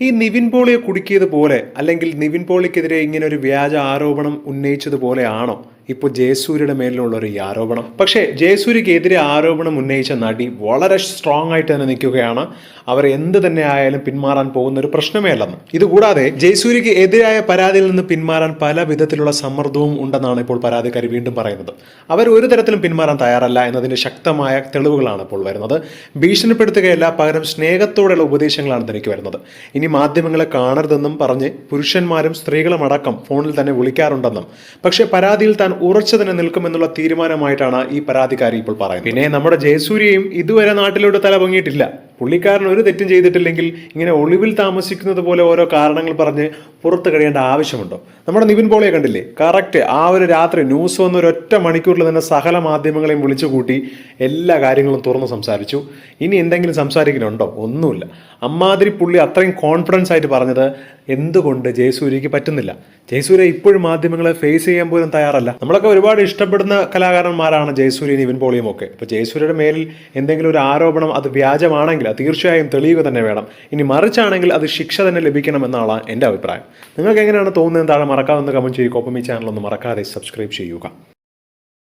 ഈ നിവിൻ പോളിയെ കുടുക്കിയതുപോലെ അല്ലെങ്കിൽ നിവിൻ പോളിക്കെതിരെ ഇങ്ങനെ ഒരു വ്യാജ ആരോപണം ഉന്നയിച്ചതുപോലെയാണോ ഇപ്പോൾ ജയസൂര്യയുടെ മേലിലുള്ള ഒരു ആരോപണം? പക്ഷേ ജയസൂര്യക്കെതിരെ ആരോപണം ഉന്നയിച്ച നടി വളരെ സ്ട്രോങ് ആയിട്ട് തന്നെ നിൽക്കുകയാണ്. അവർ എന്ത് തന്നെ ആയാലും പിന്മാറാൻ പോകുന്ന ഒരു പ്രശ്നമേ അല്ലെന്ന്. ഇതുകൂടാതെ ജയസൂര്യക്ക് എതിരായ പരാതിയിൽ നിന്ന് പിന്മാറാൻ പല വിധത്തിലുള്ള സമ്മർദ്ദവും ഉണ്ടെന്നാണ് ഇപ്പോൾ പരാതിക്കാരി വീണ്ടും പറയുന്നത്. അവർ ഒരു തരത്തിലും പിന്മാറാൻ തയ്യാറല്ല എന്നതിന്റെ ശക്തമായ തെളിവുകളാണ് ഇപ്പോൾ വരുന്നത്. ഭീഷണിപ്പെടുത്തുകയല്ല പകരം സ്നേഹത്തോടെയുള്ള ഉപദേശങ്ങളാണ് തനിക്ക് വരുന്നത്. ഇനി മാധ്യമങ്ങളെ കാണരുതെന്നും പറഞ്ഞ് പുരുഷന്മാരും സ്ത്രീകളും അടക്കം ഫോണിൽ തന്നെ വിളിക്കാറുണ്ടെന്നും. പക്ഷേ പരാതിയിൽ താൻ ഉറച്ചു തന്നെ നിൽക്കുമെന്നുള്ള തീരുമാനമായിട്ടാണ് ഈ പരാതിക്കാരി ഇപ്പോൾ പറയുന്നത്. പിന്നെ നമ്മുടെ ജയസൂര്യയും ഇതുവരെ നാട്ടിലോട്ട് തല പൊങ്ങിയിട്ടില്ല. പുള്ളിക്കാരൻ ഒരു തെറ്റും ചെയ്തിട്ടില്ലെങ്കിൽ ഇങ്ങനെ ഒളിവിൽ താമസിക്കുന്നത് പോലെ ഓരോ കാരണങ്ങൾ പറഞ്ഞ് പുറത്ത് കഴിയേണ്ട ആവശ്യമുണ്ടോ? നമ്മുടെ നിവിൻ പോളിയെ കണ്ടില്ലേ? കറക്റ്റ് ആ ഒരു രാത്രി ന്യൂസ് വന്ന ഒരു ഒറ്റ മണിക്കൂറിൽ തന്നെ സകല മാധ്യമങ്ങളെയും വിളിച്ചു കൂട്ടി എല്ലാ കാര്യങ്ങളും തുറന്ന് സംസാരിച്ചു. ഇനി എന്തെങ്കിലും സംസാരിക്കാനുണ്ടോ ഒന്നുമില്ല. അമ്മാതിരി പുള്ളി അത്രയും കോൺഫിഡൻസ് ആയിട്ട് പറഞ്ഞത് എന്തുകൊണ്ട് ജയസൂര്യക്ക് പറ്റുന്നില്ല? ജയസൂര്യ ഇപ്പോഴും മാധ്യമങ്ങളെ ഫേസ് ചെയ്യാൻ പോലും തയ്യാറല്ല. നമ്മളൊക്കെ ഒരുപാട് ഇഷ്ടപ്പെടുന്ന കലാകാരന്മാരാണ് ജയസൂര്യ നിവിൻ പോളിയും ഒക്കെ. ഇപ്പോൾ ജയസൂര്യയുടെ മേലിൽ എന്തെങ്കിലും ഒരു ആരോപണം അത് വ്യാജമാണെങ്കിൽ അത് തീർച്ചയായും തെളിയുക തന്നെ വേണം. ഇനി മറിച്ചാണെങ്കിൽ അത് ശിക്ഷ തന്നെ ലഭിക്കണം എന്നാണ് എന്റെ അഭിപ്രായം. നിങ്ങൾക്ക് എങ്ങനെയാണ് തോന്നുന്നത് താഴെ മറക്കാമെന്ന് കമന്റ് ചെയ്യുക. ഒപ്പം ഈ ചാനൽ ഒന്ന് മറക്കാതെ സബ്സ്ക്രൈബ് ചെയ്യുക.